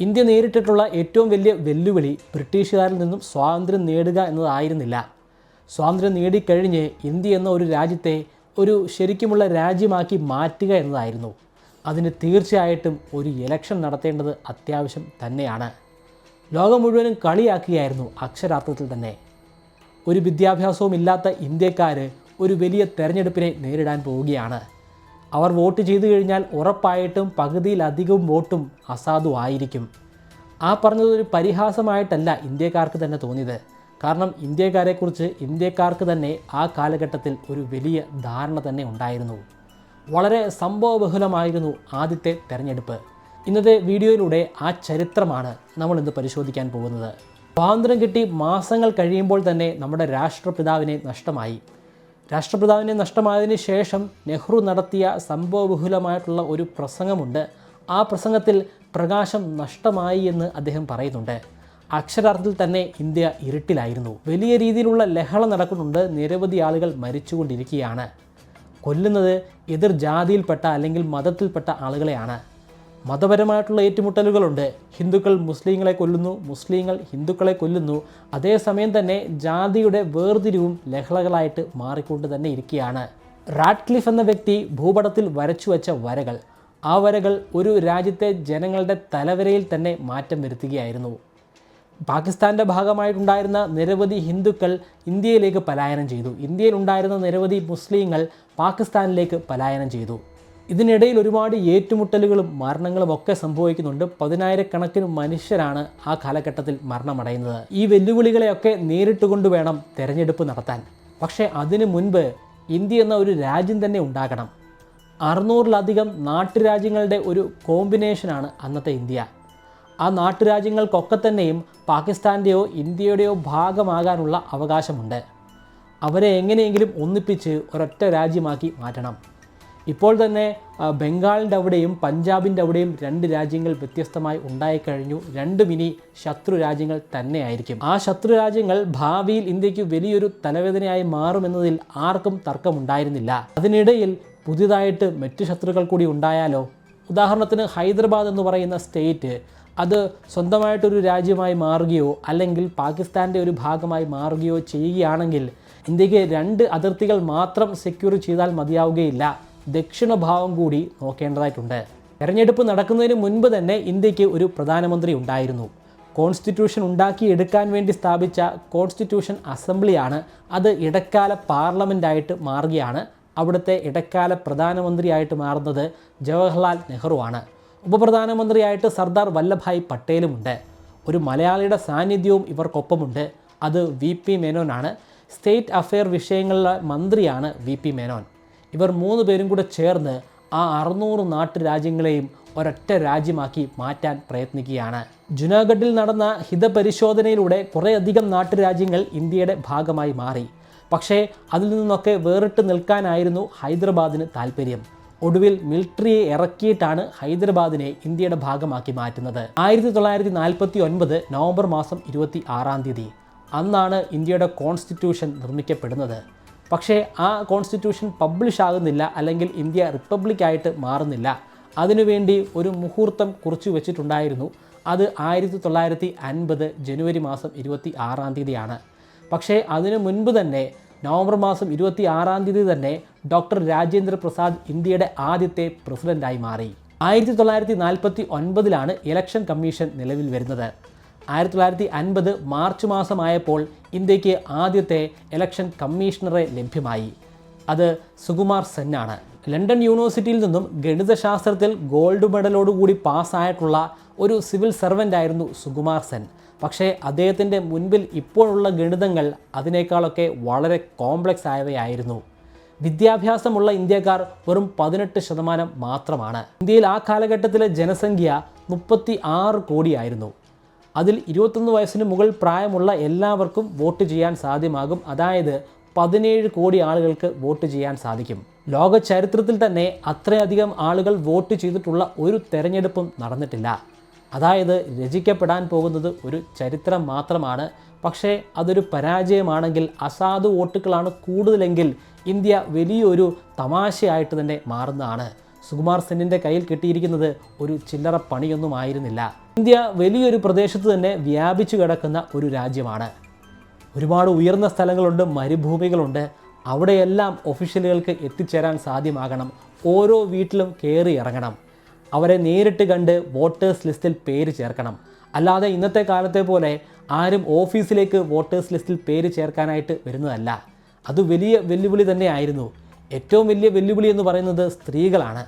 India നേരിട്ടിട്ടുള്ള ഏറ്റവും വലിയ വെല്ലുവിളി ബ്രിട്ടീഷുകാരിൽ നിന്നും സ്വാതന്ത്ര്യം നേടുക എന്നതായിരുന്നില്ല. സ്വാതന്ത്ര്യം നേടിക്കഴിഞ്ഞ് ഇന്ത്യ എന്ന ഒരു രാജ്യത്തെ ഒരു ശരിക്കുമുള്ള രാജ്യമാക്കി മാറ്റുക എന്നതായിരുന്നു. അതിന് തീർച്ചയായിട്ടും ഒരു ഇലക്ഷൻ നടത്തേണ്ടത് അത്യാവശ്യം തന്നെയാണ്. ലോകം മുഴുവനും കളിയാക്കുകയായിരുന്നു അക്ഷരാർത്ഥത്തിൽ തന്നെ. ഒരു വിദ്യാഭ്യാസവും ഇല്ലാത്ത ഇന്ത്യക്കാർ ഒരു വലിയ തെരഞ്ഞെടുപ്പിനെ നേരിടാൻ പോവുകയാണ്. അവർ വോട്ട് ചെയ്തു കഴിഞ്ഞാൽ ഉറപ്പായിട്ടും പകുതിയിലധികവും വോട്ടും അസാധു ആയിരിക്കും. ആ പറഞ്ഞത് ഒരു പരിഹാസമായിട്ടല്ല ഇന്ത്യക്കാർക്ക് തന്നെ തോന്നിയത്. കാരണം ഇന്ത്യക്കാരെക്കുറിച്ച് ഇന്ത്യക്കാർക്ക് തന്നെ ആ കാലഘട്ടത്തിൽ ഒരു വലിയ ധാരണ തന്നെ ഉണ്ടായിരുന്നു. വളരെ സംഭവബഹുലമായിരുന്നു ആദ്യത്തെ തെരഞ്ഞെടുപ്പ്. ഇന്നത്തെ വീഡിയോയിലൂടെ ആ ചരിത്രമാണ് നമ്മൾ ഇന്ന് പരിശോധിക്കാൻ പോകുന്നത്. സ്വാതന്ത്ര്യം കിട്ടി മാസങ്ങൾ കഴിയുമ്പോൾ തന്നെ നമ്മുടെ രാഷ്ട്രപിതാവിനെ നഷ്ടമായി. രാഷ്ട്രപിതാവിനെ നഷ്ടമായതിനു ശേഷം നെഹ്റു നടത്തിയ സംഭവബഹുലമായിട്ടുള്ള ഒരു പ്രസംഗമുണ്ട്. ആ പ്രസംഗത്തിൽ പ്രകാശം നഷ്ടമായി എന്ന് അദ്ദേഹം പറയുന്നുണ്ട്. അക്ഷരാർത്ഥത്തിൽ തന്നെ ഇന്ത്യ ഇരുട്ടിലായിരുന്നു. വലിയ രീതിയിലുള്ള ലഹള നടക്കുന്നുണ്ട്. നിരവധി ആളുകൾ മരിച്ചുകൊണ്ടിരിക്കുകയാണ്. കൊല്ലുന്നത് എതിർ ജാതിയിൽപ്പെട്ട അല്ലെങ്കിൽ മതത്തിൽപ്പെട്ട ആളുകളെയാണ്. മതപരമായിട്ടുള്ള ഏറ്റുമുട്ടലുകളുണ്ട്. ഹിന്ദുക്കൾ മുസ്ലിങ്ങളെ കൊല്ലുന്നു മുസ്ലിങ്ങൾ ഹിന്ദുക്കളെ കൊല്ലുന്നു. അതേസമയം തന്നെ ജാതിയുടെ വേർതിരിവും ലഹളകളായിട്ട് മാറിക്കൊണ്ട് തന്നെ ഇരിക്കുകയാണ്. റാഡ്ക്ലിഫ് എന്ന വ്യക്തി ഭൂപടത്തിൽ വരച്ചു വച്ച വരകൾ. ആ വരകൾ ഒരു രാജ്യത്തെ ജനങ്ങളുടെ തലവരയിൽ തന്നെ മാറ്റം വരുത്തുകയായിരുന്നു. പാകിസ്ഥാന്റെ ഭാഗമായിട്ടുണ്ടായിരുന്ന നിരവധി ഹിന്ദുക്കൾ ഇന്ത്യയിലേക്ക് പലായനം ചെയ്തു. ഇന്ത്യയിൽ ഉണ്ടായിരുന്ന നിരവധി മുസ്ലിങ്ങൾ പാകിസ്ഥാനിലേക്ക് പലായനം ചെയ്തു. ഇതിനിടയിൽ ഒരുപാട് ഏറ്റുമുട്ടലുകളും മരണങ്ങളും ഒക്കെ സംഭവിക്കുന്നുണ്ട്. പതിനായിരക്കണക്കിന് മനുഷ്യരാണ് ആ കാലഘട്ടത്തിൽ മരണമടയുന്നത്. ഈ വെല്ലുവിളികളെയൊക്കെ നേരിട്ടുകൊണ്ട് വേണം തെരഞ്ഞെടുപ്പ് നടത്താൻ. പക്ഷേ അതിനു മുൻപ് ഇന്ത്യ എന്ന ഒരു രാജ്യം തന്നെ ഉണ്ടാകണം. അറുന്നൂറിലധികം നാട്ടുരാജ്യങ്ങളുടെ ഒരു കോമ്പിനേഷനാണ് അന്നത്തെ ഇന്ത്യ. ആ നാട്ടുരാജ്യങ്ങൾക്കൊക്കെ തന്നെയും പാകിസ്ഥാന്റെയോ ഇന്ത്യയുടെയോ ഭാഗമാകാനുള്ള അവകാശമുണ്ട്. അവരെ എങ്ങനെയെങ്കിലും ഒന്നിപ്പിച്ച് ഒരൊറ്റ രാജ്യമാക്കി മാറ്റണം. ഇപ്പോൾ തന്നെ ബംഗാളിന്റെ അവിടെയും പഞ്ചാബിന്റെ അവിടെയും രണ്ട് രാജ്യങ്ങൾ വ്യത്യസ്തമായി ഉണ്ടായിക്കഴിഞ്ഞു. രണ്ട് മിനി ശത്രു രാജ്യങ്ങൾ തന്നെയായിരിക്കും. ആ ശത്രു രാജ്യങ്ങൾ ഭാവിയിൽ ഇന്ത്യയ്ക്ക് വലിയൊരു തലവേദനയായി മാറുമെന്നതിൽ ആർക്കും തർക്കമുണ്ടായിരുന്നില്ല. അതിനിടയിൽ പുതിയതായിട്ട് മറ്റു ശത്രുക്കൾ കൂടി ഉണ്ടായാലോ? ഉദാഹരണത്തിന് ഹൈദരാബാദ് എന്ന് പറയുന്ന സ്റ്റേറ്റ് അത് സ്വന്തമായിട്ടൊരു രാജ്യമായി മാറുകയോ അല്ലെങ്കിൽ പാകിസ്ഥാന്റെ ഒരു ഭാഗമായി മാറുകയോ ചെയ്യുകയാണെങ്കിൽ ഇന്ത്യയ്ക്ക് രണ്ട് അതിർത്തികൾ മാത്രം സെക്യൂർ ചെയ്താൽ മതിയാവുകയില്ല. ദക്ഷിണ ഭാവം കൂടി നോക്കേണ്ടതായിട്ടുണ്ട്. തെരഞ്ഞെടുപ്പ് നടക്കുന്നതിന് മുൻപ് തന്നെ ഇന്ത്യയ്ക്ക് ഒരു പ്രധാനമന്ത്രി ഉണ്ടായിരുന്നു. കോൺസ്റ്റിറ്റ്യൂഷൻ ഉണ്ടാക്കിയെടുക്കാൻ വേണ്ടി സ്ഥാപിച്ച കോൺസ്റ്റിറ്റ്യൂഷൻ അസംബ്ലിയാണ് അത് ഇടക്കാല പാർലമെന്റായിട്ട് മാറുകയാണ്. അവിടുത്തെ ഇടക്കാല പ്രധാനമന്ത്രിയായിട്ട് മാറുന്നത് ജവഹർലാൽ നെഹ്റുവാണ്. ഉപപ്രധാനമന്ത്രിയായിട്ട് സർദാർ വല്ലഭായ് പട്ടേലുമുണ്ട്. ഒരു മലയാളിയുടെ സാന്നിധ്യവും ഇവർക്കൊപ്പമുണ്ട്. അത് വി പി മേനോനാണ്. സ്റ്റേറ്റ് അഫെയർ വിഷയങ്ങളിലെ മന്ത്രിയാണ് വി പി മേനോൻ. ഇവർ മൂന്ന് പേരും കൂടെ ചേർന്ന് ആ അറുന്നൂറ് നാട്ടുരാജ്യങ്ങളെയും ഒരൊറ്റ രാജ്യമാക്കി മാറ്റാൻ പ്രയത്നിക്കുകയാണ്. ജുനാഗഡിൽ നടന്ന ഹിതപരിശോധനയിലൂടെ കുറേയധികം നാട്ടുരാജ്യങ്ങൾ ഇന്ത്യയുടെ ഭാഗമായി മാറി. പക്ഷേ അതിൽ നിന്നൊക്കെ വേറിട്ട് നിൽക്കാനായിരുന്നു ഹൈദരാബാദിന് താല്പര്യം ഒടുവിൽ മിലിറ്ററിയെ ഇറക്കിയിട്ടാണ് ഹൈദരാബാദിനെ ഇന്ത്യയുടെ ഭാഗമാക്കി മാറ്റുന്നത്. ആയിരത്തി തൊള്ളായിരത്തി നാൽപ്പത്തി ഒൻപത് നവംബർ മാസം ഇരുപത്തി ആറാം തീയതി. അന്നാണ് ഇന്ത്യയുടെ കോൺസ്റ്റിറ്റ്യൂഷൻ നിർമ്മിക്കപ്പെടുന്നത്. പക്ഷേ ആ കോൺസ്റ്റിറ്റ്യൂഷൻ പബ്ലിഷ് ആകുന്നില്ല അല്ലെങ്കിൽ ഇന്ത്യ റിപ്പബ്ലിക്കായിട്ട് മാറുന്നില്ല. അതിനുവേണ്ടി ഒരു മുഹൂർത്തം കുറിച്ചു വെച്ചിട്ടുണ്ടായിരുന്നു. അത് ആയിരത്തി തൊള്ളായിരത്തി അൻപത് ജനുവരി മാസം ഇരുപത്തി ആറാം തീയതിയാണ്. പക്ഷേ അതിനു മുൻപ് തന്നെ നവംബർ മാസം ഇരുപത്തി ആറാം തീയതി തന്നെ ഡോക്ടർ രാജേന്ദ്ര പ്രസാദ് ഇന്ത്യയുടെ ആദ്യത്തെ പ്രസിഡന്റായി മാറി. ആയിരത്തി തൊള്ളായിരത്തി നാൽപ്പത്തി ഒൻപതിലാണ് ഇലക്ഷൻ കമ്മീഷൻ നിലവിൽ വരുന്നത്. ആയിരത്തി തൊള്ളായിരത്തി അൻപത് മാർച്ച് മാസമായപ്പോൾ ഇന്ത്യയ്ക്ക് ആദ്യത്തെ ഇലക്ഷൻ കമ്മീഷണറെ ലഭ്യമായി. അത് സുകുമാർ സെന്നാണ്. ലണ്ടൻ യൂണിവേഴ്സിറ്റിയിൽ നിന്നും ഗണിതശാസ്ത്രത്തിൽ ഗോൾഡ് മെഡലോടുകൂടി പാസ്സായിട്ടുള്ള ഒരു സിവിൽ സർവന്റായിരുന്നു സുകുമാർ സെൻ. പക്ഷേ അദ്ദേഹത്തിന്റെ മുൻപിൽ ഇപ്പോഴുള്ള ഗണിതങ്ങൾ അതിനേക്കാളൊക്കെ വളരെ കോംപ്ലക്സ് ആയവയായിരുന്നു. വിദ്യാഭ്യാസമുള്ള ഇന്ത്യക്കാർ വെറും പതിനെട്ട് ശതമാനം മാത്രമാണ്. ഇന്ത്യയിൽ ആ കാലഘട്ടത്തിലെ ജനസംഖ്യ മുപ്പത്തി ആറ് കോടിയായിരുന്നു. അതിൽ ഇരുപത്തൊന്ന് വയസ്സിന് മുകൾ പ്രായമുള്ള എല്ലാവർക്കും വോട്ട് ചെയ്യാൻ സാധ്യമാകും. അതായത് പതിനേഴ് കോടി ആളുകൾക്ക് വോട്ട് ചെയ്യാൻ സാധിക്കും. ലോക ചരിത്രത്തിൽ തന്നെ അത്രയധികം ആളുകൾ വോട്ട് ചെയ്തിട്ടുള്ള ഒരു തെരഞ്ഞെടുപ്പും നടന്നിട്ടില്ല. അതായത് രചിക്കപ്പെടാൻ പോകുന്നത് ഒരു ചരിത്രം മാത്രമാണ്. പക്ഷേ അതൊരു പരാജയമാണെങ്കിൽ അസാധു വോട്ടുകളാണ് കൂടുതലെങ്കിൽ ഇന്ത്യ വലിയൊരു തമാശയായിട്ട് തന്നെ മാറുന്നതാണ്. സുകുമാർ സെന്നിന്റെ കയ്യിൽ കിട്ടിയിരിക്കുന്നത് ഒരു ചില്ലറ പണിയൊന്നും ആയിരുന്നില്ല. ഇന്ത്യ വലിയൊരു പ്രദേശത്ത് തന്നെ വ്യാപിച്ചു കിടക്കുന്ന ഒരു രാജ്യമാണ്. ഒരുപാട് ഉയർന്ന സ്ഥലങ്ങളുണ്ട് മരുഭൂമികളുണ്ട്. അവിടെയെല്ലാം ഒഫീഷ്യലുകൾക്ക് എത്തിച്ചേരാൻ സാധ്യമാകണം. ഓരോ വീട്ടിലും കയറി ഇറങ്ങണം. അവരെ നേരിട്ട് കണ്ട് വോട്ടേഴ്സ് ലിസ്റ്റിൽ പേര് ചേർക്കണം. അല്ലാതെ ഇന്നത്തെ കാലത്തെ പോലെ ആരും ഓഫീസിലേക്ക് വോട്ടേഴ്സ് ലിസ്റ്റിൽ പേര് ചേർക്കാനായിട്ട് വരുന്നതല്ല. അത് വലിയ വെല്ലുവിളി തന്നെയായിരുന്നു. ഏറ്റവും വലിയ വെല്ലുവിളി എന്ന് പറയുന്നത് സ്ത്രീകളാണ്.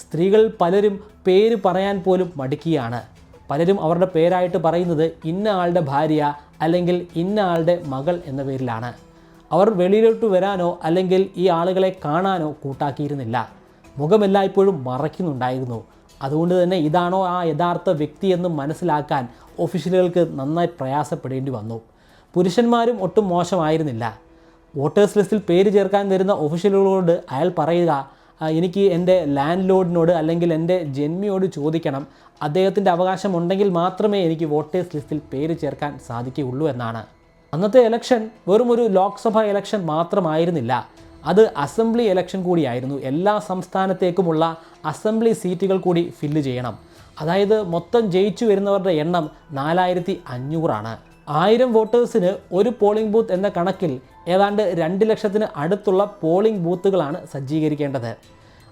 സ്ത്രീകൾ പലരും പേര് പറയാൻ പോലും മടിക്കുകയാണ്. പലരും അവരുടെ പേരായിട്ട് പറയുന്നത് ഇന്ന ആളുടെ ഭാര്യ അല്ലെങ്കിൽ ഇന്ന ആളുടെ മകൾ എന്ന പേരിലാണ്. അവർ വെളിയിലോട്ട് വരാനോ അല്ലെങ്കിൽ ഈ ആളുകളെ കാണാനോ കൂട്ടാക്കിയിരുന്നില്ല. മുഖമെല്ലായ്പ്പോഴും മറയ്ക്കുന്നുണ്ടായിരുന്നു. അതുകൊണ്ട് തന്നെ ഇതാണോ ആ യഥാർത്ഥ വ്യക്തി എന്ന് മനസ്സിലാക്കാൻ ഓഫീഷ്യലുകൾക്ക് നന്നായി പ്രയാസപ്പെടേണ്ടി വന്നു. പുരുഷന്മാരും ഒട്ടും മോശമായിരുന്നില്ല. വോട്ടേഴ്സ് ലിസ്റ്റിൽ പേര് ചേർക്കാൻ വരുന്ന ഒഫീഷ്യലുകളോട് അയാൾ പറയുക "ആ, എനിക്ക് എന്റെ ലാൻഡ് ലോഡിനോട് അല്ലെങ്കിൽ എന്റെ ജന്മിയോട് ചോദിക്കണം. അദ്ദേഹത്തിന്റെ അവകാശമുണ്ടെങ്കിൽ മാത്രമേ എനിക്ക് വോട്ടേഴ്സ് ലിസ്റ്റിൽ പേര് ചേർക്കാൻ സാധിക്കുകയുള്ളൂ എന്നാണ്. അന്നത്തെ ഇലക്ഷൻ വെറും ഒരു ലോക്സഭ ഇലക്ഷൻ മാത്രമായിരുന്നില്ല. അത് അസംബ്ലി ഇലക്ഷൻ കൂടിയായിരുന്നു. എല്ലാ സംസ്ഥാനത്തേക്കുമുള്ള അസംബ്ലി സീറ്റുകൾ കൂടി ഫില്ല് ചെയ്യണം. അതായത് മൊത്തം ജയിച്ചു വരുന്നവരുടെ എണ്ണം നാലായിരത്തി അഞ്ഞൂറാണ്. ആയിരം വോട്ടേഴ്സിന് ഒരു പോളിംഗ് ബൂത്ത് എന്ന കണക്കിൽ ഏതാണ്ട് രണ്ട് ലക്ഷത്തിന് അടുത്തുള്ള പോളിംഗ് ബൂത്തുകളാണ് സജ്ജീകരിക്കേണ്ടത്.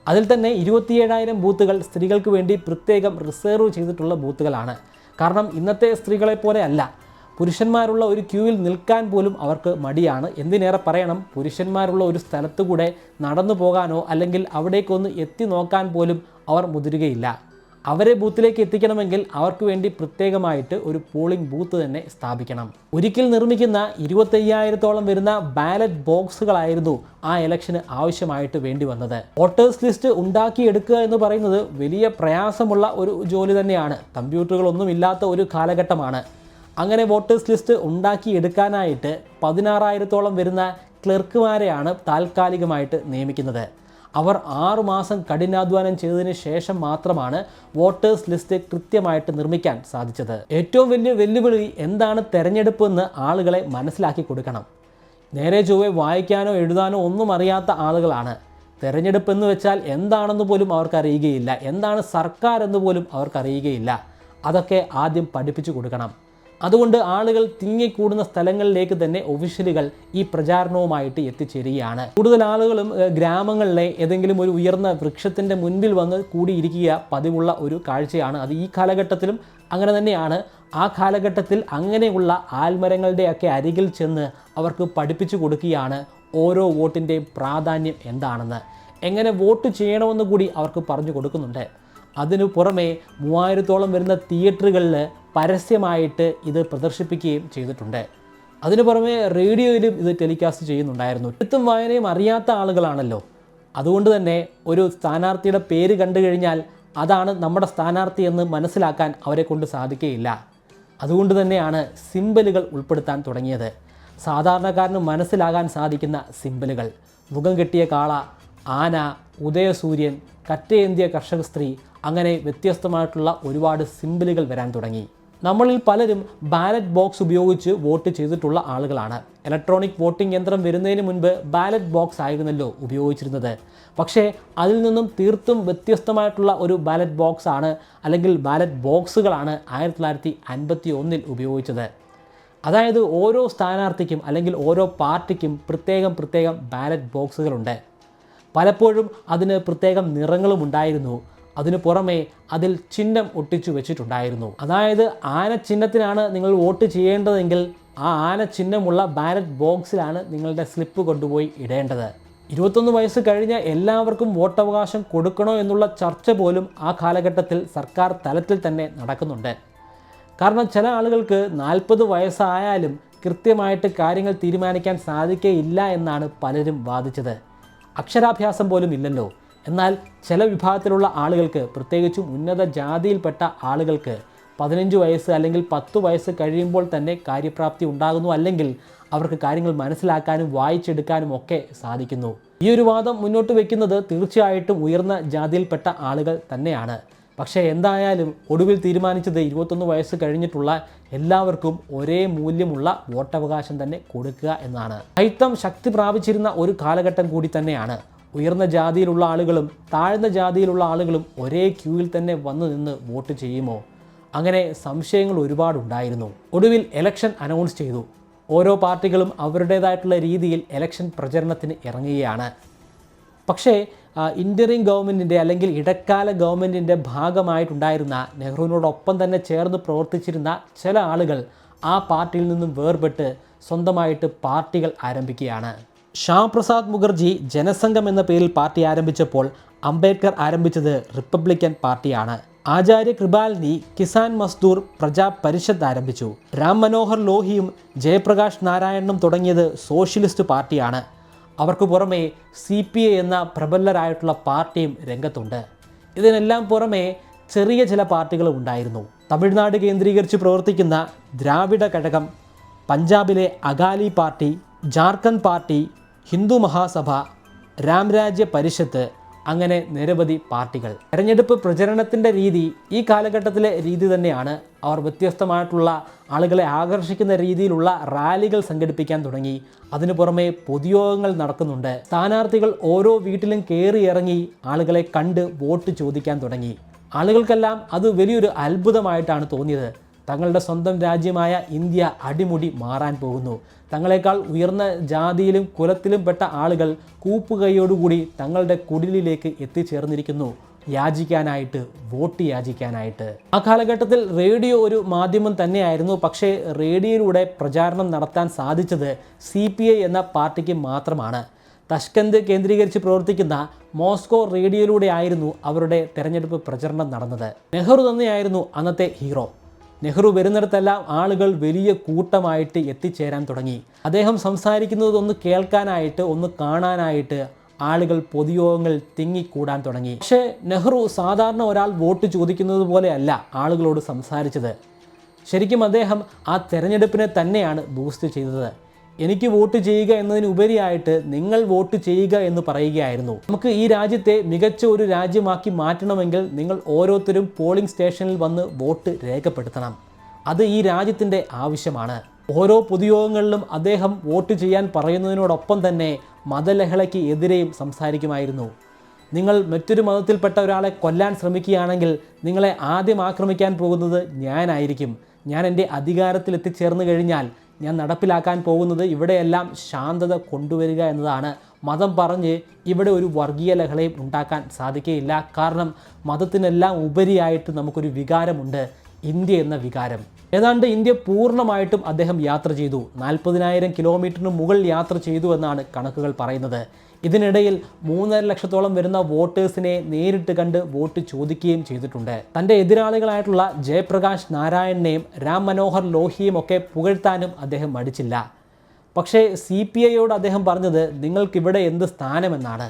അതിൽ തന്നെ ഇരുപത്തിയേഴായിരം ബൂത്തുകൾ സ്ത്രീകൾക്ക് വേണ്ടി പ്രത്യേകം റിസർവ് ചെയ്തിട്ടുള്ള ബൂത്തുകളാണ് കാരണം ഇന്നത്തെ സ്ത്രീകളെ പോലെ അല്ല. പുരുഷന്മാരുള്ള ഒരു ക്യൂവിൽ നിൽക്കാൻ പോലും അവർക്ക് മടിയാണ്. എന്തിനേറെ പറയണം? പുരുഷന്മാരുള്ള ഒരു സ്ഥലത്തു കൂടെ നടന്നു പോകാനോ അല്ലെങ്കിൽ അവിടേക്കൊന്ന് എത്തി നോക്കാൻ പോലും അവർ മുതിരുകയില്ല. അവരെ ബൂത്തിലേക്ക് എത്തിക്കണമെങ്കിൽ അവർക്ക് വേണ്ടി പ്രത്യേകമായിട്ട് ഒരു പോളിംഗ് ബൂത്ത് തന്നെ സ്ഥാപിക്കണം. ഒരിക്കൽ നിർമ്മിക്കുന്ന ഇരുപത്തയ്യായിരത്തോളം വരുന്ന ബാലറ്റ് ബോക്സുകളായിരുന്നു ആ ഇലക്ഷന് ആവശ്യമായിട്ട് വേണ്ടി വന്നത്. വോട്ടേഴ്സ് ലിസ്റ്റ് ഉണ്ടാക്കിയെടുക്കുക എന്ന് പറയുന്നത് വലിയ പ്രയാസമുള്ള ഒരു ജോലി തന്നെയാണ്. കമ്പ്യൂട്ടറുകളൊന്നും ഇല്ലാത്ത ഒരു കാലഘട്ടമാണ്. അങ്ങനെ വോട്ടേഴ്സ് ലിസ്റ്റ് ഉണ്ടാക്കിയെടുക്കാനായിട്ട് പതിനാറായിരത്തോളം വരുന്ന ക്ലർക്കുമാരെയാണ് താൽക്കാലികമായിട്ട് നിയമിക്കുന്നത്. അവർ ആറുമാസം കഠിനാധ്വാനം ചെയ്തതിന് ശേഷം മാത്രമാണ് വോട്ടേഴ്സ് ലിസ്റ്റ് കൃത്യമായിട്ട് നിർമ്മിക്കാൻ സാധിച്ചത്. ഏറ്റവും വലിയ വെല്ലുവിളി എന്താണ് തെരഞ്ഞെടുപ്പ് എന്ന് ആളുകളെ മനസ്സിലാക്കി കൊടുക്കണം. നേരെ ചൊവ്വെ വായിക്കാനോ എഴുതാനോ ഒന്നും അറിയാത്ത ആളുകളാണ്. തെരഞ്ഞെടുപ്പ് എന്ന് വെച്ചാൽ എന്താണെന്ന് പോലും അവർക്കറിയുകയില്ല എന്താണ് സർക്കാർ എന്ന് പോലും അവർക്കറിയുകയില്ല അതൊക്കെ ആദ്യം പഠിപ്പിച്ചു കൊടുക്കണം. അതുകൊണ്ട് ആളുകൾ തിങ്ങിക്കൂടുന്ന സ്ഥലങ്ങളിലേക്ക് തന്നെ ഒഫീഷ്യലുകൾ ഈ പ്രചാരണവുമായിട്ട് എത്തിച്ചേരുകയാണ്. കൂടുതൽ ആളുകളും ഗ്രാമങ്ങളിലെ ഏതെങ്കിലും ഒരു ഉയർന്ന വൃക്ഷത്തിന്റെ മുൻപിൽ വന്ന് കൂടിയിരിക്കുക പതിവുള്ള ഒരു കാഴ്ചയാണ്. അത് ഈ കാലഘട്ടത്തിലും അങ്ങനെ തന്നെയാണ്. ആ കാലഘട്ടത്തിൽ അങ്ങനെയുള്ള ആൽമരങ്ങളുടെയൊക്കെ അരികിൽ ചെന്ന് അവർക്ക് പഠിപ്പിച്ചു കൊടുക്കുകയാണ് ഓരോ വോട്ടിന്റെയും പ്രാധാന്യം എന്താണെന്ന്. എങ്ങനെ വോട്ട് ചെയ്യണമെന്ന് കൂടി അവർക്ക് പറഞ്ഞു കൊടുക്കുന്നുണ്ട്. അതിനു പുറമെ മൂവായിരത്തോളം വരുന്ന തിയേറ്ററുകളിൽ പരസ്യമായിട്ട് ഇത് പ്രദർശിപ്പിക്കുകയും ചെയ്തിട്ടുണ്ട്. അതിനു പുറമെ റേഡിയോയിലും ഇത് ടെലികാസ്റ്റ് ചെയ്യുന്നുണ്ടായിരുന്നു. എഴുത്തും വായനയും അറിയാത്ത ആളുകളാണല്ലോ. അതുകൊണ്ട് തന്നെ ഒരു സ്ഥാനാർത്ഥിയുടെ പേര് കണ്ടു കഴിഞ്ഞാൽ അതാണ് നമ്മുടെ സ്ഥാനാർത്ഥി എന്ന് മനസ്സിലാക്കാൻ അവരെ കൊണ്ട് സാധിക്കുകയില്ല. അതുകൊണ്ട് തന്നെയാണ് സിമ്പലുകൾ ഉൾപ്പെടുത്താൻ തുടങ്ങിയത്. സാധാരണക്കാരന് മനസ്സിലാകാൻ സാധിക്കുന്ന സിമ്പലുകൾ. മുഖം കെട്ടിയ കാള ആന ഉദയസൂര്യൻ കറ്റയേന്തിയ കർഷക സ്ത്രീ അങ്ങനെ വ്യത്യസ്തമായിട്ടുള്ള ഒരുപാട് സിമ്പലുകൾ വരാൻ തുടങ്ങി. നമ്മളിൽ പലരും ബാലറ്റ് ബോക്സ് ഉപയോഗിച്ച് വോട്ട് ചെയ്തിട്ടുള്ള ആളുകളാണ്. ഇലക്ട്രോണിക് വോട്ടിംഗ് യന്ത്രം വരുന്നതിന് മുൻപ് ബാലറ്റ് ബോക്സ് ആയിരുന്നല്ലോ ഉപയോഗിച്ചിരുന്നത്. പക്ഷേ അതിൽ നിന്നും തീർത്തും വ്യത്യസ്തമായിട്ടുള്ള ഒരു ബാലറ്റ് ബോക്സ് ആണ് അല്ലെങ്കിൽ ബാലറ്റ് ബോക്സുകളാണ് ആയിരത്തി തൊള്ളായിരത്തി അൻപത്തി ഒന്നിൽ ഉപയോഗിച്ചത്. അതായത് ഓരോ സ്ഥാനാർത്ഥിക്കും അല്ലെങ്കിൽ ഓരോ പാർട്ടിക്കും പ്രത്യേകം പ്രത്യേകം ബാലറ്റ് ബോക്സുകളുണ്ട് പലപ്പോഴും അതിന് പ്രത്യേകം നിറങ്ങളും ഉണ്ടായിരുന്നു. അതിനു പുറമെ അതിൽ ചിഹ്നം ഒട്ടിച്ചു വെച്ചിട്ടുണ്ടായിരുന്നു. അതായത് ആന ചിഹ്നത്തിനാണ് നിങ്ങൾ വോട്ട് ചെയ്യേണ്ടതെങ്കിൽ ആ ആന ചിഹ്നമുള്ള ബാലറ്റ് ബോക്സിലാണ് നിങ്ങളുടെ സ്ലിപ്പ് കൊണ്ടുപോയി ഇടേണ്ടത്. ഇരുപത്തൊന്ന് വയസ്സ് കഴിഞ്ഞ എല്ലാവർക്കും വോട്ടവകാശം കൊടുക്കണോ എന്നുള്ള ചർച്ച പോലും ആ കാലഘട്ടത്തിൽ സർക്കാർ തലത്തിൽ തന്നെ നടക്കുന്നുണ്ട്. കാരണം ചില ആളുകൾക്ക് നാൽപ്പത് വയസ്സായാലും കൃത്യമായിട്ട് കാര്യങ്ങൾ തീരുമാനിക്കാൻ സാധിക്കയില്ല എന്നാണ് പലരും വാദിച്ചത്. അക്ഷരാഭ്യാസം പോലും ഇല്ലല്ലോ. എന്നാൽ ചില വിഭാഗത്തിലുള്ള ആളുകൾക്ക് പ്രത്യേകിച്ചും ഉന്നത ജാതിയിൽപ്പെട്ട ആളുകൾക്ക് പതിനഞ്ച് വയസ്സ് അല്ലെങ്കിൽ പത്ത് വയസ്സ് കഴിയുമ്പോൾ തന്നെ കാര്യപ്രാപ്തി ഉണ്ടാകുന്നു അല്ലെങ്കിൽ അവർക്ക് കാര്യങ്ങൾ മനസ്സിലാക്കാനും വായിച്ചെടുക്കാനും ഒക്കെ സാധിക്കുന്നു. ഈ ഒരു വാദം മുന്നോട്ട് വയ്ക്കുന്നത് തീർച്ചയായിട്ടും ഉയർന്ന ജാതിയിൽപ്പെട്ട ആളുകൾ തന്നെയാണ്. പക്ഷേ എന്തായാലും ഒടുവിൽ തീരുമാനിച്ചത് ഇരുപത്തൊന്ന് വയസ്സ് കഴിഞ്ഞിട്ടുള്ള എല്ലാവർക്കും ഒരേ മൂല്യമുള്ള വോട്ടവകാശം തന്നെ കൊടുക്കുക എന്നാണ്. അയിത്തം ശക്തി പ്രാപിച്ചിരുന്ന ഒരു കാലഘട്ടം കൂടി തന്നെയാണ്. ഉയർന്ന ജാതിയിലുള്ള ആളുകളും താഴ്ന്ന ജാതിയിലുള്ള ആളുകളും ഒരേ ക്യൂവിൽ തന്നെ വന്നു നിന്ന് വോട്ട് ചെയ്യുമോ? അങ്ങനെ സംശയങ്ങൾ ഒരുപാടുണ്ടായിരുന്നു ഒടുവിൽ എലക്ഷൻ അനൗൺസ് ചെയ്തു. ഓരോ പാർട്ടികളും അവരുടേതായിട്ടുള്ള രീതിയിൽ എലക്ഷൻ പ്രചരണത്തിന് ഇറങ്ങുകയാണ്. പക്ഷേ ഇന്ററിം ഗവൺമെന്റിന്റെ അല്ലെങ്കിൽ ഇടക്കാല ഗവൺമെന്റിന്റെ ഭാഗമായിട്ടുണ്ടായിരുന്ന നെഹ്റുവിനോടൊപ്പം തന്നെ ചേർന്ന് പ്രവർത്തിച്ചിരുന്ന ചില ആളുകൾ ആ പാർട്ടിയിൽ നിന്നും വേർപെട്ട് സ്വന്തമായിട്ട് പാർട്ടികൾ ആരംഭിക്കുകയാണ്. ശ്യാം പ്രസാദ് മുഖർജി ജനസംഘം എന്ന പേരിൽ പാർട്ടി ആരംഭിച്ചപ്പോൾ അംബേദ്കർ ആരംഭിച്ചത് റിപ്പബ്ലിക്കൻ പാർട്ടിയാണ്. ആചാര്യ കൃപാലിനി കിസാൻ മസ്ദൂർ പ്രജാ പരിഷത്ത് ആരംഭിച്ചു. രാം മനോഹർ ലോഹിയും ജയപ്രകാശ് നാരായണനും തുടങ്ങിയത് സോഷ്യലിസ്റ്റ് പാർട്ടിയാണ്. അവർക്ക് പുറമെ സി പി ഐ എന്ന പ്രബലരായിട്ടുള്ള പാർട്ടിയും രംഗത്തുണ്ട്. ഇതിനെല്ലാം പുറമെ ചെറിയ ചില പാർട്ടികളും ഉണ്ടായിരുന്നു. തമിഴ്നാട് കേന്ദ്രീകരിച്ച് പ്രവർത്തിക്കുന്ന ദ്രാവിഡ ഘടകം പഞ്ചാബിലെ അകാലി പാർട്ടി ജാർഖണ്ഡ് പാർട്ടി ഹിന്ദു മഹാസഭ രാംരാജ്യ പരിഷത്ത് അങ്ങനെ നിരവധി പാർട്ടികൾ. തെരഞ്ഞെടുപ്പ് പ്രചരണത്തിന്റെ രീതി ഈ കാലഘട്ടത്തിലെ രീതി തന്നെയാണ്. അവർ വ്യത്യസ്തമായിട്ടുള്ള ആളുകളെ ആകർഷിക്കുന്ന രീതിയിലുള്ള റാലികൾ സംഘടിപ്പിക്കാൻ തുടങ്ങി. അതിനു പുറമെ പൊതുയോഗങ്ങൾ നടക്കുന്നുണ്ട്. സ്ഥാനാർത്ഥികൾ ഓരോ വീട്ടിലും കയറി ഇറങ്ങി ആളുകളെ കണ്ട് വോട്ട് ചോദിക്കാൻ തുടങ്ങി. ആളുകൾക്കെല്ലാം അത് വലിയൊരു അത്ഭുതമായിട്ടാണ് തോന്നിയത്. തങ്ങളുടെ സ്വന്തം രാജ്യമായ ഇന്ത്യ അടിമുടി മാറാൻ പോകുന്നു. തങ്ങളെക്കാൾ ഉയർന്ന ജാതിയിലും കുലത്തിലും പെട്ട ആളുകൾ കൂപ്പുകൈയോടുകൂടി തങ്ങളുടെ കുടിലിലേക്ക് എത്തിച്ചേർന്നിരിക്കുന്നു. യാചിക്കാനായിട്ട് വോട്ട് യാചിക്കാനായിട്ട്. ആ കാലഘട്ടത്തിൽ റേഡിയോ ഒരു മാധ്യമം തന്നെയായിരുന്നു. പക്ഷേ റേഡിയോയിലൂടെ പ്രചാരണം നടത്താൻ സാധിച്ചത് സി എന്ന പാർട്ടിക്ക് മാത്രമാണ്. തഷ്കന്ത് കേന്ദ്രീകരിച്ച് പ്രവർത്തിക്കുന്ന മോസ്കോ റേഡിയോയിലൂടെ ആയിരുന്നു അവരുടെ തെരഞ്ഞെടുപ്പ് പ്രചരണം നടന്നത്. നെഹ്റു തന്നെയായിരുന്നു അന്നത്തെ ഹീറോ. നെഹ്റു വരുന്നിടത്തെല്ലാം ആളുകൾ വലിയ കൂട്ടമായിട്ട് എത്തിച്ചേരാൻ തുടങ്ങി. അദ്ദേഹം സംസാരിക്കുന്നത് ഒന്ന് കേൾക്കാനായിട്ട് ഒന്ന് കാണാനായിട്ട് ആളുകൾ പൊതുയോഗങ്ങൾ തിങ്ങിക്കൂടാൻ തുടങ്ങി. പക്ഷേ നെഹ്റു സാധാരണ ഒരാൾ വോട്ട് ചോദിക്കുന്നത് പോലെയല്ല ആളുകളോട് സംസാരിച്ചത്. ശരിക്കും അദ്ദേഹം ആ തെരഞ്ഞെടുപ്പിനെ തന്നെയാണ് ബൂസ്റ്റ് ചെയ്തത്. എനിക്ക് വോട്ട് ചെയ്യുക എന്നതിനുപരിയായിട്ട് നിങ്ങൾ വോട്ട് ചെയ്യുക എന്ന് പറയുകയായിരുന്നു. നമുക്ക് ഈ രാജ്യത്തെ മികച്ച ഒരു രാജ്യമാക്കി മാറ്റണമെങ്കിൽ നിങ്ങൾ ഓരോരുത്തരും പോളിംഗ് സ്റ്റേഷനിൽ വന്ന് വോട്ട് രേഖപ്പെടുത്തണം. അത് ഈ രാജ്യത്തിന്റെ ആവശ്യമാണ്. ഓരോ പൊതുയോഗങ്ങളിലും അദ്ദേഹം വോട്ട് ചെയ്യാൻ പറയുന്നതിനോടൊപ്പം തന്നെ മതലഹളയ്ക്ക് എതിരെയും സംസാരിക്കുമായിരുന്നു. നിങ്ങൾ മറ്റൊരു മതത്തിൽപ്പെട്ട ഒരാളെ കൊല്ലാൻ ശ്രമിക്കുകയാണെങ്കിൽ നിങ്ങളെ ആദ്യം ആക്രമിക്കാൻ പോകുന്നത് ഞാനായിരിക്കും. ഞാൻ എന്റെ അധികാരത്തിൽ എത്തിച്ചേർന്ന് കഴിഞ്ഞാൽ ഞാൻ നടപ്പിലാക്കാൻ പോകുന്നത് ഇവിടെയെല്ലാം ശാന്തത കൊണ്ടുവരിക എന്നതാണ്. മതം പറഞ്ഞ് ഇവിടെ ഒരു വർഗീയ ലഹളയും ഉണ്ടാക്കാൻ സാധിക്കുകയില്ല കാരണം മതത്തിനെല്ലാം ഉപരിയായിട്ട് നമുക്കൊരു വികാരമുണ്ട്. ഇന്ത്യ എന്ന വികാരം. ഏതാണ്ട് ഇന്ത്യ പൂർണമായിട്ടും അദ്ദേഹം യാത്ര ചെയ്തു. നാൽപ്പതിനായിരം കിലോമീറ്ററിന് മുകളിൽ യാത്ര ചെയ്തു എന്നാണ് കണക്കുകൾ പറയുന്നത്. ഇതിനിടയിൽ മൂന്നര ലക്ഷത്തോളം വരുന്ന വോട്ടേഴ്സിനെ നേരിട്ട് കണ്ട് വോട്ട് ചോദിക്കുകയും ചെയ്തിട്ടുണ്ട്. തന്റെ എതിരാളികളായിട്ടുള്ള ജയപ്രകാശ് നാരായണനെയും രാം മനോഹർ ലോഹിയും ഒക്കെ പുകഴ്ത്താനും അദ്ദേഹം മടിച്ചില്ല. പക്ഷേ സി പി ഐയോട് അദ്ദേഹം പറഞ്ഞത് നിങ്ങൾക്കിവിടെ എന്ത് സ്ഥാനമെന്നാണ്.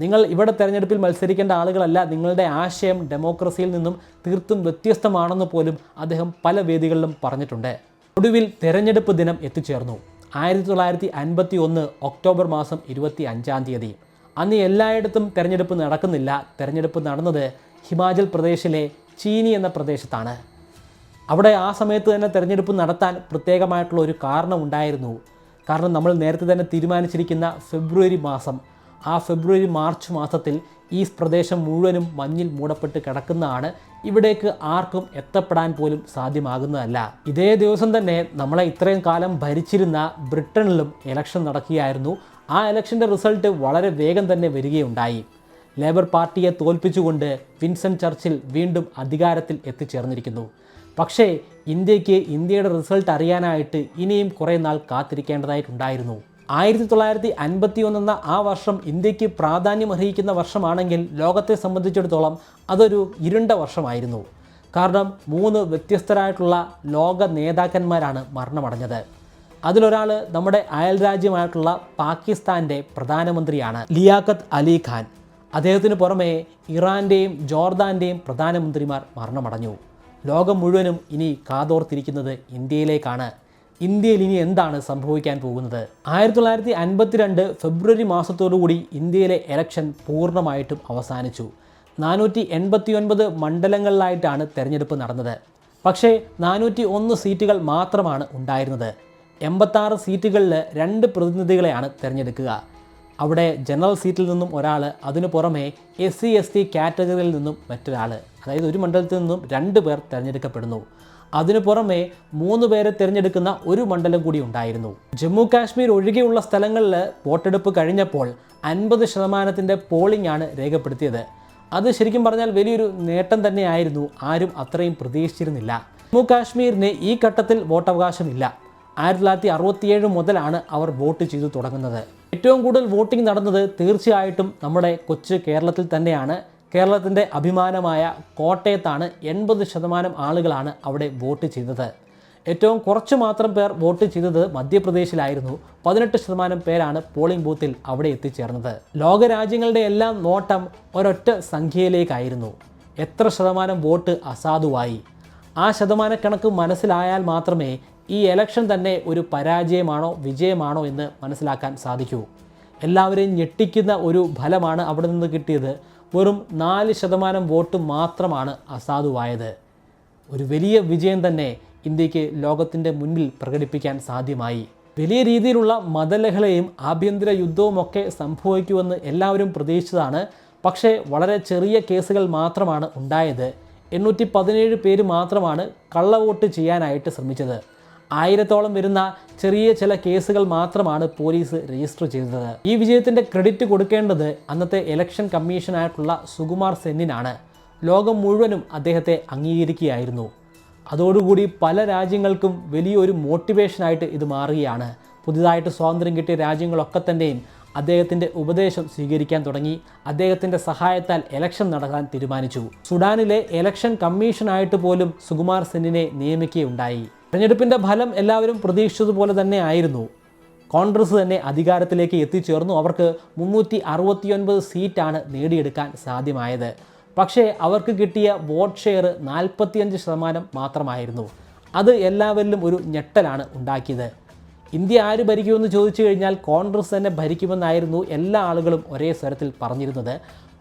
നിങ്ങൾ ഇവിടെ തെരഞ്ഞെടുപ്പിൽ മത്സരിക്കേണ്ട ആളുകളല്ല നിങ്ങളുടെ ആശയം ഡെമോക്രസിയിൽ നിന്നും തീർത്തും വ്യത്യസ്തമാണെന്ന് പോലും അദ്ദേഹം പല വേദികളിലും പറഞ്ഞിട്ടുണ്ട്. ഒടുവിൽ തെരഞ്ഞെടുപ്പ് ദിനം എത്തിച്ചേർന്നു. ആയിരത്തി തൊള്ളായിരത്തി അൻപത്തി ഒന്ന് ഒക്ടോബർ മാസം ഇരുപത്തി അഞ്ചാം തീയതി. അന്ന് എല്ലായിടത്തും തെരഞ്ഞെടുപ്പ് നടക്കുന്നില്ല. തെരഞ്ഞെടുപ്പ് നടന്നത് ഹിമാചൽ പ്രദേശിലെ ചീനി എന്ന പ്രദേശത്താണ്. അവിടെ ആ സമയത്ത് തന്നെ തെരഞ്ഞെടുപ്പ് നടത്താൻ പ്രത്യേകമായിട്ടുള്ള ഒരു കാരണം ഉണ്ടായിരുന്നു. കാരണം നമ്മൾ നേരത്തെ തന്നെ തീരുമാനിച്ചിരിക്കുന്ന ഫെബ്രുവരി മാസം. ആ ഫെബ്രുവരി മാർച്ച് മാസത്തിൽ ഈ പ്രദേശം മുഴുവനും മഞ്ഞിൽ മൂടപ്പെട്ട് കിടക്കുന്നതാണ്. ഇവിടേക്ക് ആർക്കും എത്തപ്പെടാൻ പോലും സാധ്യമാകുന്നതല്ല. ഇതേ ദിവസം തന്നെ നമ്മളെ ഇത്രയും കാലം ഭരിച്ചിരുന്ന ബ്രിട്ടനിലും ഇലക്ഷൻ നടക്കുകയായിരുന്നു. ആ ഇലക്ഷന്റെ റിസൾട്ട് വളരെ വേഗം തന്നെ വരികയുണ്ടായി. ലേബർ പാർട്ടിയെ തോൽപ്പിച്ചുകൊണ്ട് വിൻസൺ ചർച്ചിൽ വീണ്ടും അധികാരത്തിൽ എത്തിച്ചേർന്നിരിക്കുന്നു. പക്ഷേ ഇന്ത്യയ്ക്ക് ഇന്ത്യയുടെ റിസൾട്ട് അറിയാനായിട്ട് ഇനിയും കുറേ നാൾ കാത്തിരിക്കേണ്ടതായിട്ടുണ്ടായിരുന്നു. ആയിരത്തി തൊള്ളായിരത്തി അൻപത്തി എന്ന ആ വർഷം ഇന്ത്യയ്ക്ക് പ്രാധാന്യം അർഹിക്കുന്ന വർഷമാണെങ്കിൽ ലോകത്തെ സംബന്ധിച്ചിടത്തോളം അതൊരു ഇരുണ്ട വർഷമായിരുന്നു. കാരണം മൂന്ന് വ്യത്യസ്തരായിട്ടുള്ള ലോക നേതാക്കന്മാരാണ് മരണമടഞ്ഞത്. അതിലൊരാൾ നമ്മുടെ അയൽ രാജ്യമായിട്ടുള്ള പാകിസ്ഥാന്റെ പ്രധാനമന്ത്രിയാണ് ലിയാഖത്ത് അലി ഖാൻ. അദ്ദേഹത്തിന് പുറമെ ഇറാന്റെയും ജോർദാന്റെയും പ്രധാനമന്ത്രിമാർ മരണമടഞ്ഞു. ലോകം മുഴുവനും ഇനി കാതോർത്തിരിക്കുന്നത് ഇന്ത്യയിലേക്കാണ്. ഇന്ത്യയിൽ ഇനി എന്താണ് സംഭവിക്കാൻ പോകുന്നത്? ആയിരത്തി തൊള്ളായിരത്തി അൻപത്തിരണ്ട് ഫെബ്രുവരി മാസത്തോടുകൂടി ഇന്ത്യയിലെ എലക്ഷൻ പൂർണമായിട്ടും അവസാനിച്ചു. നാനൂറ്റി എൺപത്തി ഒൻപത് മണ്ഡലങ്ങളിലായിട്ടാണ് തെരഞ്ഞെടുപ്പ് നടന്നത്. പക്ഷേ നാനൂറ്റി ഒന്ന് സീറ്റുകൾ മാത്രമാണ് ഉണ്ടായിരുന്നത്. എൺപത്താറ് സീറ്റുകളിൽ രണ്ട് പ്രതിനിധികളെയാണ് തിരഞ്ഞെടുക്കുക. അവിടെ ജനറൽ സീറ്റിൽ നിന്നും ഒരാൾ അതിനു പുറമെ എസ് സി എസ് ടി കാറ്റഗറിയിൽ നിന്നും മറ്റൊരാൾ അതായത് ഒരു മണ്ഡലത്തിൽ നിന്നും രണ്ട് പേർ തിരഞ്ഞെടുക്കപ്പെടുന്നു. അതിനു പുറമെ മൂന്ന് പേരെ തിരഞ്ഞെടുക്കുന്ന ഒരു മണ്ഡലം കൂടി ഉണ്ടായിരുന്നു. ജമ്മു കാശ്മീർ ഒഴികെയുള്ള സ്ഥലങ്ങളിൽ വോട്ടെടുപ്പ് കഴിഞ്ഞപ്പോൾ അൻപത് ശതമാനത്തിന്റെ പോളിംഗ് ആണ് രേഖപ്പെടുത്തിയത്. അത് ശരിക്കും പറഞ്ഞാൽ വലിയൊരു നേട്ടം തന്നെയായിരുന്നു. ആരും അത്രയും പ്രതീക്ഷിച്ചിരുന്നില്ല. ജമ്മു കാശ്മീരിന് ഈ ഘട്ടത്തിൽ വോട്ടവകാശമില്ല. ആയിരത്തി തൊള്ളായിരത്തി അറുപത്തിയേഴ് മുതലാണ് അവർ വോട്ട് ചെയ്തു തുടങ്ങുന്നത്. ഏറ്റവും കൂടുതൽ വോട്ടിംഗ് നടന്നത് തീർച്ചയായിട്ടും നമ്മുടെ കൊച്ചു കേരളത്തിൽ തന്നെയാണ്. കേരളത്തിന്റെ അഭിമാനമായ കോട്ടയത്താണ് എൺപത് ശതമാനം ആളുകളാണ് അവിടെ വോട്ട് ചെയ്തത്. ഏറ്റവും കുറച്ച് മാത്രം പേർ വോട്ട് ചെയ്തത് മധ്യപ്രദേശിലായിരുന്നു. പതിനെട്ട് ശതമാനം പേരാണ് പോളിംഗ് ബൂത്തിൽ അവിടെ എത്തിച്ചേർന്നത്. ലോകരാജ്യങ്ങളുടെ എല്ലാം നോട്ടം ഒരൊറ്റ സംഖ്യയിലേക്കായിരുന്നു. എത്ര ശതമാനം വോട്ട് അസാധുവായി. ആ ശതമാനക്കണക്ക് മനസ്സിലായാൽ മാത്രമേ ഈ എലക്ഷൻ തന്നെ ഒരു പരാജയമാണോ വിജയമാണോ എന്ന് മനസ്സിലാക്കാൻ സാധിക്കൂ. എല്ലാവരെയും ഞെട്ടിക്കുന്ന ഒരു ഫലമാണ് അവിടെ നിന്ന് കിട്ടിയത്. വെറും നാല് ശതമാനം വോട്ട് മാത്രമാണ് അസാധുവായത്. ഒരു വലിയ വിജയം തന്നെ ഇന്ത്യയ്ക്ക് ലോകത്തിന്റെ മുന്നിൽ പ്രകടിപ്പിക്കാൻ സാധ്യമായി. വലിയ രീതിയിലുള്ള മതലഹളയും ആഭ്യന്തര യുദ്ധവും ഒക്കെ സംഭവിക്കുമെന്ന് എല്ലാവരും പ്രതീക്ഷിച്ചതാണ്. പക്ഷേ വളരെ ചെറിയ കേസുകൾ മാത്രമാണ് ഉണ്ടായത്. എണ്ണൂറ്റി പതിനേഴ് പേര് മാത്രമാണ് കള്ളവോട്ട് ചെയ്യാനായിട്ട് ശ്രമിച്ചത്. ആയിരത്തോളം വരുന്ന ചെറിയ ചില കേസുകൾ മാത്രമാണ് പോലീസ് രജിസ്റ്റർ ചെയ്തത്. ഈ വിജയത്തിന്റെ ക്രെഡിറ്റ് കൊടുക്കേണ്ടത് അന്നത്തെ ഇലക്ഷൻ കമ്മീഷനായിട്ടുള്ള സുകുമാർ സെന്നിനാണ്. ലോകം മുഴുവനും അദ്ദേഹത്തെ അംഗീകരിക്കുകയായിരുന്നു. അതോടുകൂടി പല രാജ്യങ്ങൾക്കും വലിയൊരു മോട്ടിവേഷനായിട്ട് ഇത് മാറുകയാണ്. പുതുതായിട്ട് സ്വാതന്ത്ര്യം കിട്ടിയ രാജ്യങ്ങളൊക്കെ തന്നെയും അദ്ദേഹത്തിന്റെ ഉപദേശം സ്വീകരിക്കാൻ തുടങ്ങി. അദ്ദേഹത്തിന്റെ സഹായത്താൽ എലക്ഷൻ നടത്താൻ തീരുമാനിച്ചു. സുഡാനിലെ എലക്ഷൻ കമ്മീഷനായിട്ട് പോലും സുകുമാർ സെന്നിനെ നിയമിക്കുകയുണ്ടായി. തെരഞ്ഞെടുപ്പിന്റെ ഫലം എല്ലാവരും പ്രതീക്ഷിച്ചതുപോലെ തന്നെ ആയിരുന്നു. കോൺഗ്രസ് തന്നെ അധികാരത്തിലേക്ക് എത്തിച്ചേർന്നു. അവർക്ക് മുന്നൂറ്റി അറുപത്തിയൊൻപത് സീറ്റാണ് നേടിയെടുക്കാൻ സാധ്യമായത്. പക്ഷേ അവർക്ക് കിട്ടിയ വോട്ട് ഷെയർ നാൽപ്പത്തിയഞ്ച് ശതമാനം മാത്രമായിരുന്നു. അത് എല്ലാവരിലും ഒരു ഞെട്ടലാണ് ഉണ്ടാക്കിയത്. ഇന്ത്യ ആര് ഭരിക്കുമെന്ന് ചോദിച്ചു കഴിഞ്ഞാൽ കോൺഗ്രസ് തന്നെ ഭരിക്കുമെന്നായിരുന്നു എല്ലാ ആളുകളും ഒരേ സ്വരത്തിൽ പറഞ്ഞിരുന്നത്.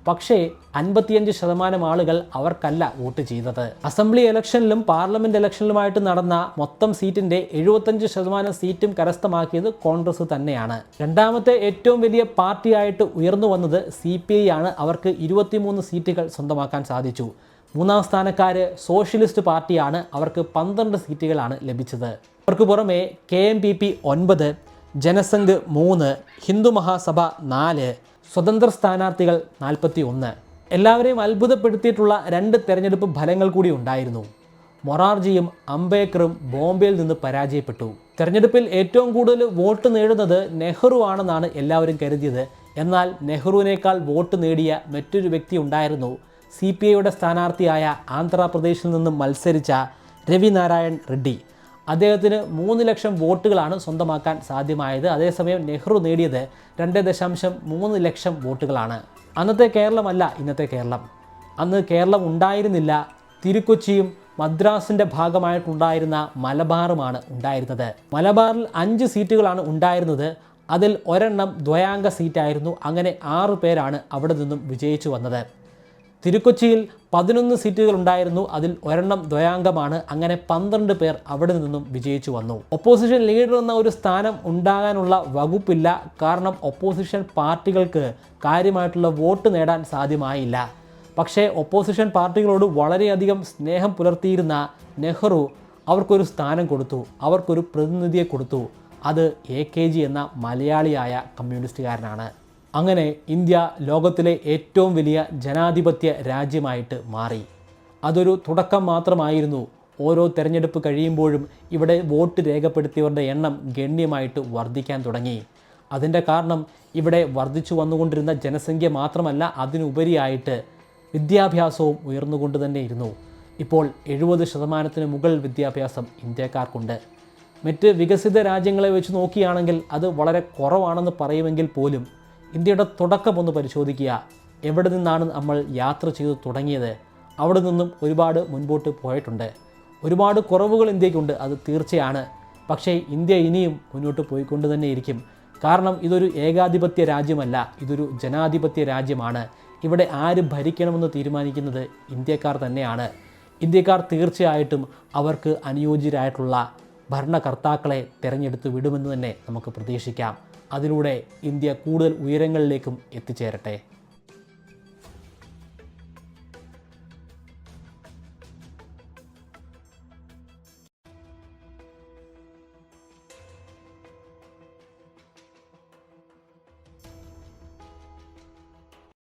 പക്ഷേ അൻപത്തിയഞ്ച് ശതമാനം ആളുകൾ അവർക്കല്ല വോട്ട് ചെയ്തത്. അസംബ്ലി ഇലക്ഷനിലും പാർലമെന്റ് ഇലക്ഷനിലുമായിട്ട് നടന്ന മൊത്തം സീറ്റിന്റെ എഴുപത്തഞ്ച് ശതമാനം സീറ്റും കരസ്ഥമാക്കിയത് കോൺഗ്രസ് തന്നെയാണ്. രണ്ടാമത്തെ ഏറ്റവും വലിയ പാർട്ടിയായിട്ട് ഉയർന്നു വന്നത് സി ആണ്. അവർക്ക് ഇരുപത്തിമൂന്ന് സീറ്റുകൾ സ്വന്തമാക്കാൻ സാധിച്ചു. മൂന്നാം സ്ഥാനക്കാര് സോഷ്യലിസ്റ്റ് പാർട്ടിയാണ്. അവർക്ക് പന്ത്രണ്ട് സീറ്റുകളാണ് ലഭിച്ചത്. അവർക്ക് പുറമെ കെ എം പി പി ഒൻപത് ജനസംഘ് മൂന്ന് ഹിന്ദു മഹാസഭ നാല് സ്വതന്ത്ര സ്ഥാനാർത്ഥികൾ നാൽപ്പത്തി ഒന്ന് എല്ലാവരെയും അത്ഭുതപ്പെടുത്തിയിട്ടുള്ള രണ്ട് തെരഞ്ഞെടുപ്പ് ഫലങ്ങൾ കൂടി ഉണ്ടായിരുന്നു. മൊറാർജിയും അംബേദ്കറും ബോംബെയിൽ നിന്ന് പരാജയപ്പെട്ടു. തെരഞ്ഞെടുപ്പിൽ ഏറ്റവും കൂടുതൽ വോട്ട് നേടുന്നത് നെഹ്റു ആണെന്നാണ് എല്ലാവരും കരുതിയത്. എന്നാൽ നെഹ്റുവിനേക്കാൾ വോട്ട് നേടിയ മറ്റൊരു വ്യക്തി ഉണ്ടായിരുന്നു. സി പി ഐയുടെ സ്ഥാനാർത്ഥിയായ ആന്ധ്രാപ്രദേശിൽ നിന്നും മത്സരിച്ച രവിനാരായൺ റെഡ്ഡി. അദ്ദേഹത്തിന് മൂന്ന് ലക്ഷം വോട്ടുകളാണ് സ്വന്തമാക്കാൻ സാധ്യമായത്. അതേസമയം നെഹ്റു നേടിയത് രണ്ട് ദശാംശം മൂന്ന് ലക്ഷം വോട്ടുകളാണ്. അന്നത്തെ കേരളമല്ല ഇന്നത്തെ കേരളം. അന്ന് കേരളം ഉണ്ടായിരുന്നില്ല. തിരുക്കൊച്ചിയും മദ്രാസിന്റെ ഭാഗമായിട്ടുണ്ടായിരുന്ന മലബാറുമാണ് ഉണ്ടായിരുന്നത്. മലബാറിൽ അഞ്ച് സീറ്റുകളാണ് ഉണ്ടായിരുന്നത്. അതിൽ ഒരെണ്ണം ദ്വയാംഗ സീറ്റായിരുന്നു. അങ്ങനെ ആറു പേരാണ് അവിടെ നിന്നും വിജയിച്ചു വന്നത്. തിരുക്കൊച്ചിയിൽ പതിനൊന്ന് സീറ്റുകൾ ഉണ്ടായിരുന്നു. അതിൽ ഒരെണ്ണം ദ്വയാംഗമാണ്. അങ്ങനെ പന്ത്രണ്ട് പേർ അവിടെ നിന്നും വിജയിച്ചു വന്നു. ഒപ്പോസിഷൻ ലീഡർ എന്ന ഒരു സ്ഥാനം ഉണ്ടാകാനുള്ള വകുപ്പില്ല. കാരണം ഒപ്പോസിഷൻ പാർട്ടികൾക്ക് കാര്യമായിട്ടുള്ള വോട്ട് നേടാൻ സാധ്യമായില്ല. പക്ഷേ ഒപ്പോസിഷൻ പാർട്ടികളോട് വളരെയധികം സ്നേഹം പുലർത്തിയിരുന്ന നെഹ്റു അവർക്കൊരു സ്ഥാനം കൊടുത്തു. അവർക്കൊരു പ്രതിനിധിയെ കൊടുത്തു. അത് എ കെ ജി എന്ന മലയാളിയായ കമ്മ്യൂണിസ്റ്റുകാരനാണ്. അങ്ങനെ ഇന്ത്യ ലോകത്തിലെ ഏറ്റവും വലിയ ജനാധിപത്യ രാജ്യമായിട്ട് മാറി. അതൊരു തുടക്കം മാത്രമായിരുന്നു. ഓരോ തെരഞ്ഞെടുപ്പ് കഴിയുമ്പോഴും ഇവിടെ വോട്ട് രേഖപ്പെടുത്തിയവരുടെ എണ്ണം ഗണ്യമായിട്ട് വർദ്ധിക്കാൻ തുടങ്ങി. അതിന്റെ കാരണം ഇവിടെ വർദ്ധിച്ചു വന്നുകൊണ്ടിരുന്ന ജനസംഖ്യ മാത്രമല്ല അതിനുപരിയായിട്ട് വിദ്യാഭ്യാസവും ഉയർന്നുകൊണ്ട് തന്നെ ഇരുന്നു. ഇപ്പോൾ എഴുപത് ശതമാനത്തിന് മുകൾ വിദ്യാഭ്യാസം ഇന്ത്യക്കാർക്കുണ്ട്. മറ്റ് വികസിത രാജ്യങ്ങളെ വെച്ച് നോക്കുകയാണെങ്കിൽ അത് വളരെ കുറവാണെന്ന് പറയുമെങ്കിൽ പോലും ഇന്ത്യയുടെ തുടക്കം ഒന്ന് പരിശോധിക്കുക. എവിടെ നിന്നാണ് നമ്മൾ യാത്ര ചെയ്തു തുടങ്ങിയത്? അവിടെ നിന്നും ഒരുപാട് മുൻപോട്ട് പോയിട്ടുണ്ട്. ഒരുപാട് കുറവുകൾ ഇന്ത്യക്കുണ്ട് അത് തീർച്ചയാണ്. പക്ഷേ ഇന്ത്യ ഇനിയും മുന്നോട്ട് പോയിക്കൊണ്ട് തന്നെ ഇരിക്കും. കാരണം ഇതൊരു ഏകാധിപത്യ രാജ്യമല്ല ഇതൊരു ജനാധിപത്യ രാജ്യമാണ്. ഇവിടെ ആര് ഭരിക്കണമെന്ന് തീരുമാനിക്കുന്നത് ഇന്ത്യക്കാർ തന്നെയാണ്. ഇന്ത്യക്കാർ തീർച്ചയായിട്ടും അവർക്ക് അനുയോജ്യരായിട്ടുള്ള ഭരണകർത്താക്കളെ തിരഞ്ഞെടുത്ത് വിടുമെന്ന് തന്നെ നമുക്ക് പ്രതീക്ഷിക്കാം. അതിലൂടെ ഇന്ത്യ കൂടുതൽ ഉയരങ്ങളിലേക്കും എത്തിച്ചേരട്ടെ.